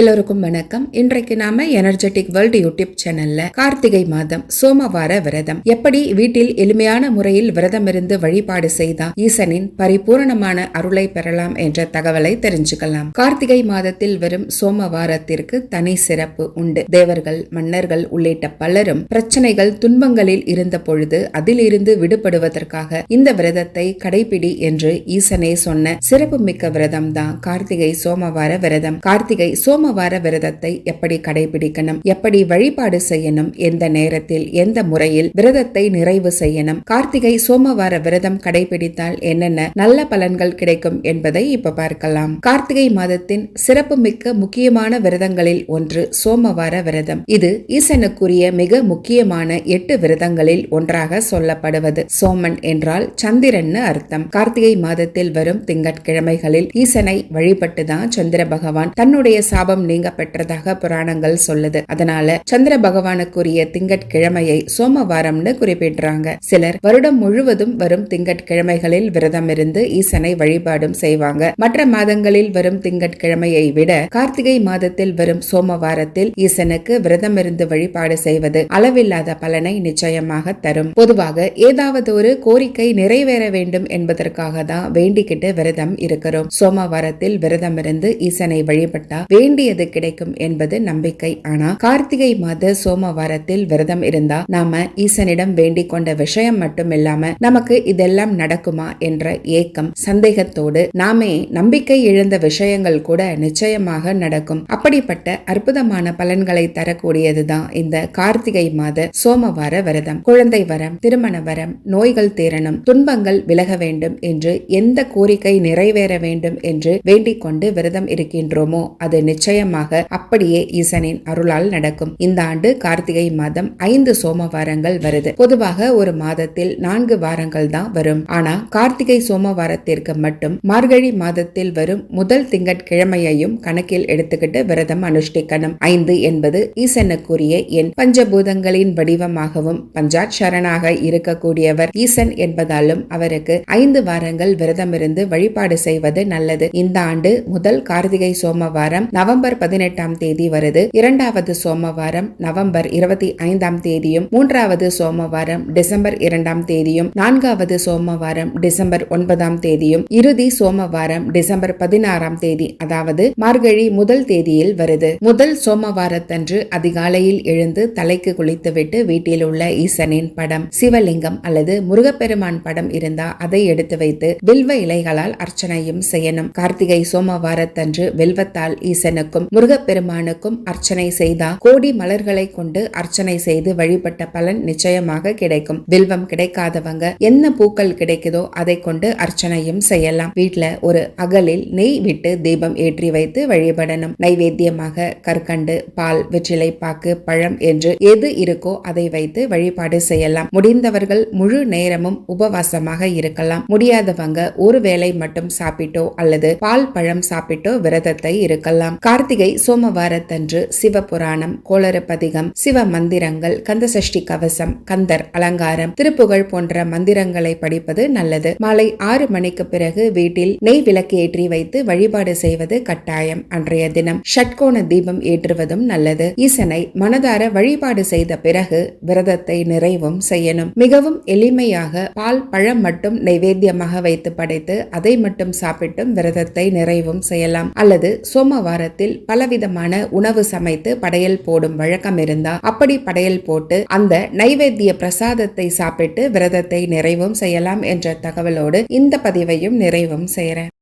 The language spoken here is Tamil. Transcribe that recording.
எல்லோருக்கும் வணக்கம். இன்றைக்கு நாம எனர்ஜெட்டிக் வேர்ல்டு யூடியூப் சேனல்ல கார்த்திகை மாதம் சோமவார விரதம். எப்படி வீட்டில் எளிமையான முறையில் விரதம் இருந்து வழிபாடு செய்தால் ஈசனின் பரிபூரணமான அருளை பெறலாம் என்ற தகவலை தெரிஞ்சுக்கலாம். கார்த்திகை மாதத்தில் வரும் சோமவாரத்திற்கு தனி சிறப்பு உண்டு. தேவர்கள் மன்னர்கள் உள்ளிட்ட பலரும் பிரச்சனைகள் துன்பங்களில் இருந்த பொழுது அதிலிருந்து விடுபடுவதற்காக இந்த விரதத்தை கடைபிடி என்று ஈசனே சொன்ன சிறப்புமிக்க விரதம் தான் கார்த்திகை சோமவார விரதம். கார்த்திகை சோம சோமவார விரதத்தை எப்படி கடைபிடிக்கணும்? எப்படி வழிபாடு செய்யணும்? எந்த நேரத்தில் எந்த முறையில் விரதத்தை நிறைவு செய்யணும்? கார்த்திகை சோமவார விரதம் கடைபிடித்தால் என்னென்ன நல்ல பலன்கள் கிடைக்கும் என்பதை இப்ப பார்க்கலாம். கார்த்திகை மாதத்தின் சிறப்புமிக்க முக்கியமான விரதங்களில் ஒன்று சோமவார விரதம். இது ஈசனுக்குரிய மிக முக்கியமான எட்டு விரதங்களில் ஒன்றாக சொல்லப்படுவது. சோமன் என்றால் சந்திரன்னு அர்த்தம். கார்த்திகை மாதத்தில் வரும் திங்கட்கிழமைகளில் ஈசனை வழிபட்டுதான் சந்திர பகவான் தன்னுடைய சாபம் நீங்க பெற்றதாக புராணங்கள் சொல்லுது. அதனால சந்திர பகவானுக்குரிய திங்கட்கிழமையை சோமவாரம்னு குறிப்பிடுறாங்க. சிலர் வருடம் முழுவதும் வரும் திங்கட்கிழமைகளில் விரதம் இருந்து ஈசனை வழிபாடும் செய்வாங்க. மற்ற மாதங்களில் வரும் திங்கட்கிழமையை விட கார்த்திகை மாதத்தில் வரும் சோமவாரத்தில் ஈசனுக்கு விரதம் இருந்து வழிபாடு செய்வது அளவில்லாத பலனை நிச்சயமாக தரும். பொதுவாக ஏதாவது ஒரு கோரிக்கை நிறைவேற வேண்டும் என்பதற்காக தான் வேண்டிக்கிட்டு விரதம் இருக்கிறோம். சோமவாரத்தில் விரதம் இருந்து ஈசனை வழிபட்டா வேண்டிய வேண்டியது கிடைக்கும் என்பது நம்பிக்கை. ஆனா கார்த்திகை மாத சோமவாரத்தில் விரதம் இருந்தா நாம ஈசனிடம் வேண்டிக் கொண்ட விஷயம் மட்டும் இல்லாம நமக்கு இதெல்லாம் நடக்குமா என்ற ஏக்கம் சந்தேகத்தோடு நாமே நம்பிக்கை இழந்த விஷயங்கள் கூட நிச்சயமாக நடக்கும். அப்படிப்பட்ட அற்புதமான பலன்களை தரக்கூடியதுதான் இந்த கார்த்திகை மாத சோமவார விரதம். குழந்தை வரம் திருமண வரம் நோய்கள் தீரணும் துன்பங்கள் விலக வேண்டும் என்று எந்த கோரிக்கை நிறைவேற வேண்டும் என்று வேண்டிக் கொண்டு விரதம் இருக்கின்றோமோ அது நிச்சயமாக அப்படியே ஈசனின் அருளால் நடக்கும். இந்த ஆண்டு கார்த்திகை மாதம் ஐந்து சோமவாரங்கள் வருது. பொதுவாக ஒரு மாதத்தில் நான்கு வாரங்கள் தான் வரும். ஆனா கார்த்திகை சோமவாரத்திற்கு மட்டும் மார்கழி மாதத்தில் வரும் முதல் திங்கட்கிழமையையும் கணக்கில் எடுத்துக்கிட்டு விரதம் அனுஷ்டிக்கணும். ஐந்து என்பது ஈசனுக்குரிய எண். பஞ்சபூதங்களின் வடிவமாகவும் பஞ்சாட்சரனாக இருக்கக்கூடியவர் ஈசன் என்பதாலும் அவருக்கு ஐந்து வாரங்கள் விரதமிருந்து வழிபாடு செய்வது நல்லது. இந்த ஆண்டு முதல் கார்த்திகை சோமவாரம் நவம்பர் பதினெட்டாம் தேதி வருது. இரண்டாவது சோமவாரம் நவம்பர் இருபத்தி ஐந்தாம் தேதியும் மூன்றாவது சோமவாரம் டிசம்பர் இரண்டாம் தேதியும் நான்காவது சோமவாரம் டிசம்பர் ஒன்பதாம் தேதியும் இறுதி சோமவாரம் டிசம்பர் பதினாறாம் தேதி அதாவது மார்கழி முதல் தேதியில் வருது. முதல் சோமவாரத்தன்று அதிகாலையில் எழுந்து தலைக்கு குளித்துவிட்டு வீட்டில் உள்ள ஈசனின் படம் சிவலிங்கம் அல்லது முருகப்பெருமான் படம் இருந்தா அதை எடுத்து வைத்து வில்வ இலைகளால் அர்ச்சனையும் செய்யணும். கார்த்திகை சோமவாரத்தன்று வில்வத்தால் ஈசனுக்கும் முருகப்பெருமானுக்கும் அர்ச்சனை செய்தா கோடி மலர்களை கொண்டு அர்ச்சனை செய்து வழிபட்ட பலன் நிச்சயமாக கிடைக்கும். வில்வம் கிடைக்காதவங்க என்ன பூக்கள் கிடைக்குதோ அதை கொண்டு அர்ச்சனையும் செய்யலாம். வீட்டுல ஒரு அகலில் நெய் விட்டு தீபம் ஏற்றி வைத்து வழிபடணும். நைவேத்தியமாக கற்கண்டு பால் வெற்றிலை பாக்கு பழம் என்று எது இருக்கோ அதை வைத்து வழிபாடு செய்யலாம். முடிந்தவர்கள் முழு நேரமும் உபவாசமாக இருக்கலாம். முடியாதவங்க ஒரு வேளை மட்டும் சாப்பிட்டோ அல்லது பால் பழம் சாப்பிட்டோ விரதத்தை இருக்கலாம். கார்த்திகை சோமவாரத்தன்று சிவபுராணம் கோளறுபதிகம் சிவ மந்திரங்கள் கந்தசஷ்டி கவசம் கந்தர் அலங்காரம் திருப்புகழ் போன்ற மந்திரங்களை படிப்பது நல்லது. மாலை ஆறு மணிக்கு பிறகு வீட்டில் நெய் விளக்கு ஏற்றி வைத்து வழிபாடு செய்வது கட்டாயம். அன்றைய தினம் ஷட்கோண தீபம் ஏற்றுவதும் நல்லது. ஈசனை மனதார வழிபாடு செய்த பிறகு விரதத்தை நிறைவும் செய்யணும். மிகவும் எளிமையாக பால் பழம் மட்டும் நைவேத்தியமாக வைத்து படைத்து அதை மட்டும் சாப்பிட்டும் விரதத்தை நிறைவும் செய்யலாம். அல்லது சோமவாரத்தில் பலவிதமான உணவு சமைத்து படையல் போடும் வழக்கம் இருந்தா அப்படி படையல் போட்டு அந்த நைவேத்திய பிரசாதத்தை சாப்பிட்டு விரதத்தை நிறைவும் செய்யலாம் என்ற தகவலோடு இந்த பதிவையும் நிறைவும் செய்கிறேன்